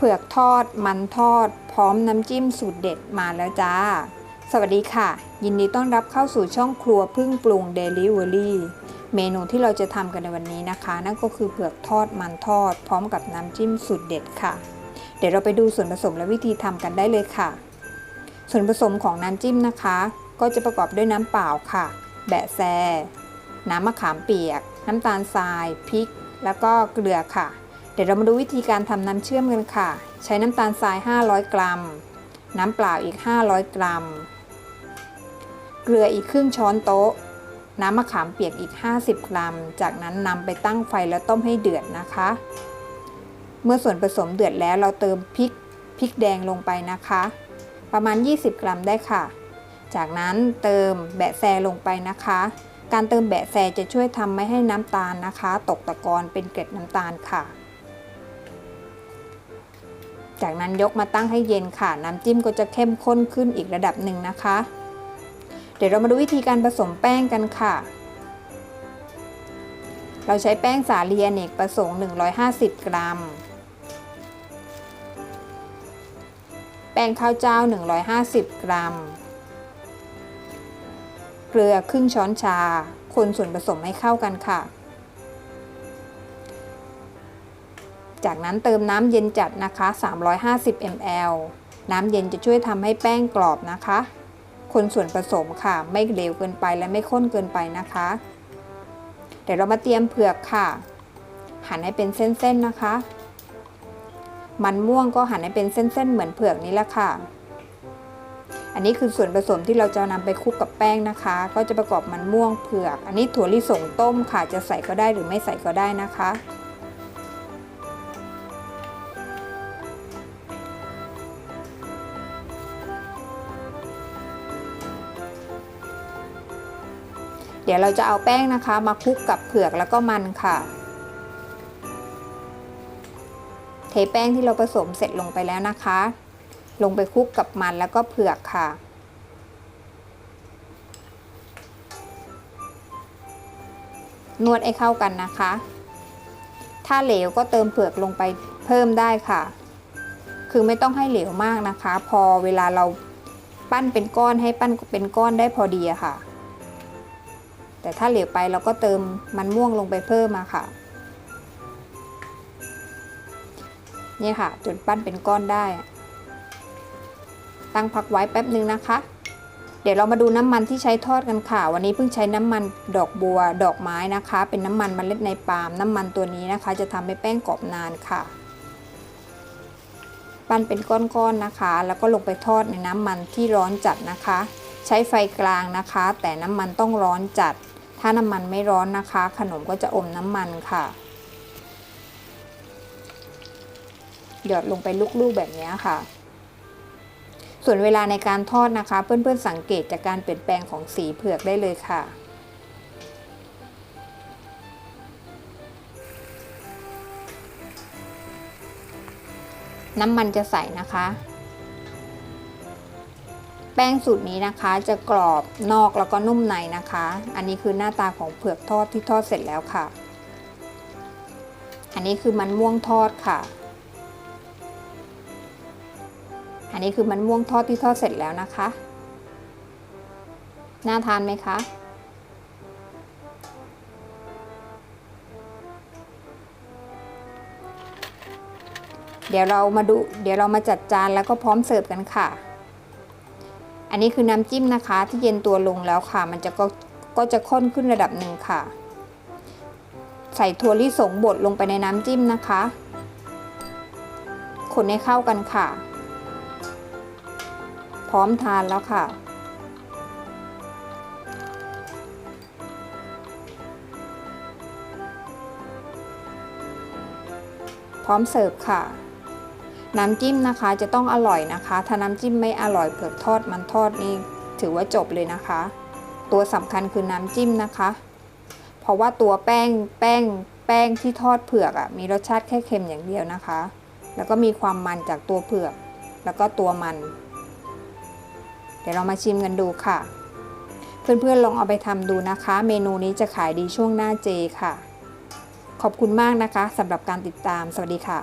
เผือกทอด มันทอด พร้อมน้ำจิ้มสูตรเด็ดมาแล้วจ้า สวัสดีค่ะ ยินดีต้อนรับเข้าสู่ช่องครัวพึ่งปรุง Delivery เมนูที่เราจะทำกันในวันนี้นะคะ นั่นก็คือเผือกทอดมันทอด พร้อมกับน้ำจิ้มสูตรเด็ดค่ะ เดี๋ยวเราไปดูส่วนผสมและวิธีทำกันได้เลยค่ะ ส่วนผสมของน้ำจิ้มนะคะ ก็จะประกอบด้วยน้ำเปล่าค่ะ แบะแซ น้ำมะขามเปียก น้ำตาลทราย พริก แล้วก็เกลือค่ะ ดี๋ยวเรามาดูวิธีการทำน้ำเชื่อมกันค่ะ ใช้น้ำตาลทราย 500 กรัม น้ำเปล่าอีก 500 กรัม เกลืออีกครึ่งช้อนโต๊ะ น้ำมะขามเปียกอีก 50 กรัม จากนั้นนำไปตั้งไฟแล้วต้มให้เดือดนะคะ เมื่อส่วนผสมเดือดแล้วเราเติมพริกพริกแดงลงไปนะคะ ประมาณ 20 กรัมได้ค่ะ จากนั้นเติมแบะแซลงไปนะคะ การเติมแบะแซจะช่วยทำไม่ให้น้ำตาลนะคะ ตกตะกอนเป็นเกล็ดน้ำตาลค่ะ จากนั้นยกมาตั้งให้เย็นค่ะ น้ำจิ้มก็จะเข้มข้นขึ้นอีกระดับหนึ่งนะคะ เดี๋ยวเรามาดูวิธีการผสมแป้งกันค่ะ เราใช้แป้งสาลีอเนกประสงค์ 150 กรัม แป้งข้าวเจ้า 150 กรัม เกลือครึ่งช้อนชา คนส่วนผสมให้เข้ากันค่ะ จากนั้นเติมน้ำเย็นจัดนะคะ 350 ml น้ำเย็นจะช่วยทำให้แป้งกรอบนะคะ คนส่วนผสมค่ะ ไม่เหลวเกินไปและไม่ข้นเกินไปนะคะ เดี๋ยวเรามาเตรียมเผือกค่ะ หั่นให้เป็นเส้นๆนะคะ มันม่วงก็หั่นให้เป็นเส้นๆ เหมือนเผือกนี้แหละค่ะ อันนี้คือส่วนผสมที่เราจะนำไปคลุกกับแป้งนะคะ ก็จะประกอบมันม่วงเผือก อันนี้ถั่วลิสงต้มค่ะ จะใส่ก็ได้หรือไม่ใส่ก็ได้นะคะ ดี๋ยวเราจะเอาแป้งนะคะ มาคลุกกับเผือกแล้วก็มันค่ะ เทแป้งที่เราผสมเสร็จลงไปแล้วนะคะ ลงไปคลุกกับมันแล้วก็เผือกค่ะนวดให้เข้ากันนะคะ ถ้าเหลวก็เติมเผือกลงไปเพิ่มได้ค่ะ คือไม่ต้องให้เหลวมากนะคะ พอเวลาเราปั้นเป็นก้อนให้ปั้นเป็นก้อนได้พอดีอะค่ะ แต่ถ้าเหลวไปเราก็เติมมันม่วงลงไปเพิ่มมาค่ะ นี่ค่ะ จนปั้นเป็นก้อนได้ ตั้งพักไว้แป๊บนึงนะคะ เดี๋ยวเรามาดูน้ำมันที่ใช้ทอดกันค่ะ วันนี้เพิ่งใช้น้ำมันดอกบัวดอกไม้นะคะ เป็นน้ำมันมเมล็ดในปาล์มน้ำมันตัวนี้นะคะ จะทำให้แป้งกรอบนานค่ะปั้นเป็นก้อนๆนนะคะ แล้วก็ลงไปทอดในน้ำมันที่ร้อนจัดนะคะ ใช้ไฟกลางนะคะ แต่น้ำมันต้องร้อนจัด ถ้าน้ำมันไม่ร้อนนะคะ ขนมก็จะอมน้ำมันค่ะ หยอดลงไปลูกๆแบบนี้ค่ะ ส่วนเวลาในการทอดนะคะ เพื่อนๆสังเกตจากการเปลี่ยนแปลงของสีเผือกได้เลยค่ะน้ำมันจะใสนะคะ แป้งสูตรนี้นะคะจะกรอบนอกแล้วก็นุ่มในนะคะ อันนี้คือหน้าตาของเผือกทอดที่ทอดเสร็จแล้วค่ะ อันนี้คือมันม่วงทอดค่ะ อันนี้คือมันม่วงทอดที่ทอดเสร็จแล้วนะคะ น่าทานไหมคะเดี๋ยวเรามาดู เดี๋ยวเรามาจัดจานแล้วก็พร้อมเสิร์ฟกันค่ะ อันนี้คือน้ำจิ้มนะคะ ที่เย็นตัวลงแล้วค่ะ มันจะก็ก็จะข้นขึ้นระดับหนึ่งค่ะ ใส่ถั่วลิสงบดลงไปในน้ำจิ้มนะคะ คนให้เข้ากันค่ะ พร้อมทานแล้วค่ะพร้อมเสิร์ฟค่ะ น้ำจิ้มนะคะจะต้องอร่อยนะคะ ถ้าน้ำจิ้มไม่อร่อยเผือกทอดมันทอดนี่ถือว่าจบเลยนะคะ ตัวสำคัญคือน้ำจิ้มนะคะ เพราะว่าตัวแป้งแป้งแป้งที่ทอดเผือกอะ่ะมีรสชาติแค่เค็มอย่างเดียวนะคะ แล้วก็มีความมันจากตัวเผือก แล้วก็ตัวมัน เดี๋ยวเรามาชิมกันดูค่ะ เพื่อนๆลองเอาไปทำดูนะคะ เมนูนี้จะขายดีช่วงหน้าเจค่ะ ขอบคุณมากนะคะสำหรับการติดตาม สวัสดีค่ะ